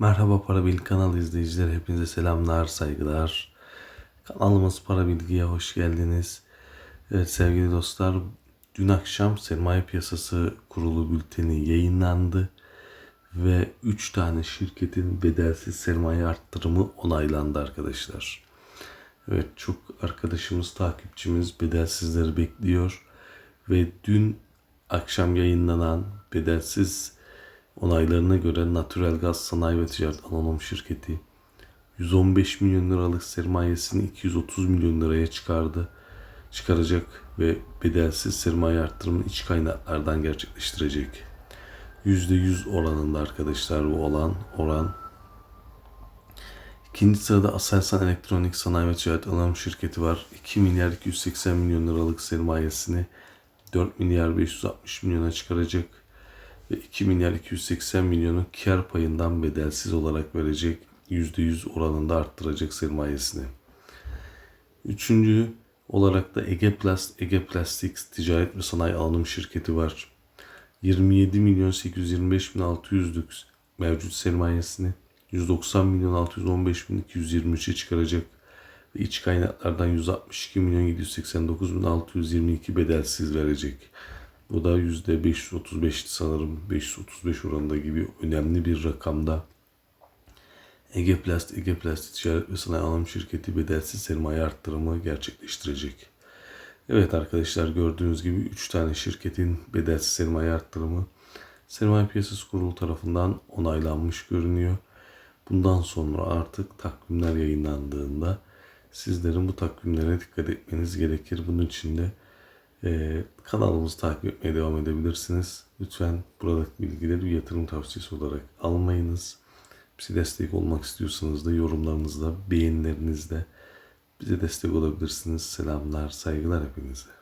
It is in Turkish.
Merhaba Para Bilgi kanalı izleyicileri hepinize selamlar, saygılar. Kanalımız Para Bilgi'ye hoş geldiniz. Evet sevgili dostlar, dün akşam sermaye piyasası kurulu bülteni yayınlandı ve 3 tane şirketin bedelsiz sermaye arttırımı onaylandı arkadaşlar. Evet çok arkadaşımız, takipçimiz bedelsizleri bekliyor ve dün akşam yayınlanan bedelsiz onaylarına göre Natural Gaz Sanayi ve Ticaret Anonim Şirketi 115 milyon liralık sermayesini 230 milyon liraya çıkardı. Çıkaracak ve bedelsiz sermaye arttırımını iç kaynaklardan gerçekleştirecek. %100 oranında arkadaşlar bu olan oran. İkinci sırada Aselsan Elektronik Sanayi ve Ticaret Anonim Şirketi var. 2 milyar 280 milyon liralık sermayesini 4 milyar 560 milyona çıkaracak ve 2 milyar 280 milyonu kar payından bedelsiz olarak verecek. %100 oranında arttıracak sermayesini. Üçüncü olarak da Ege Plast, Ege Plastics Ticaret ve Sanayi Anonim Şirketi var. 27 milyon 825 bin 600'lük mevcut sermayesini 190 milyon 615 bin 223'e çıkaracak ve iç kaynaklardan 162 milyon 789 bin 622 bedelsiz verecek. Bu da %535 sanırım 535 oranında gibi önemli bir rakamda. Ege Plast, Ege Plast Ticaret ve Sanayi Anonim Şirketi bedelsiz sermaye arttırımı gerçekleştirecek. Evet arkadaşlar gördüğünüz gibi 3 tane şirketin bedelsiz sermaye arttırımı Sermaye Piyasası Kurulu tarafından onaylanmış görünüyor. Bundan sonra artık takvimler yayınlandığında sizlerin bu takvimlere dikkat etmeniz gerekir. Bunun için de e, kanalımızı takip etmeye devam edebilirsiniz. Lütfen buradaki bilgileri bir yatırım tavsiyesi olarak almayınız. Bize destek olmak istiyorsanız da yorumlarınızda, beğenilerinizde bize destek olabilirsiniz. Selamlar, saygılar hepinize.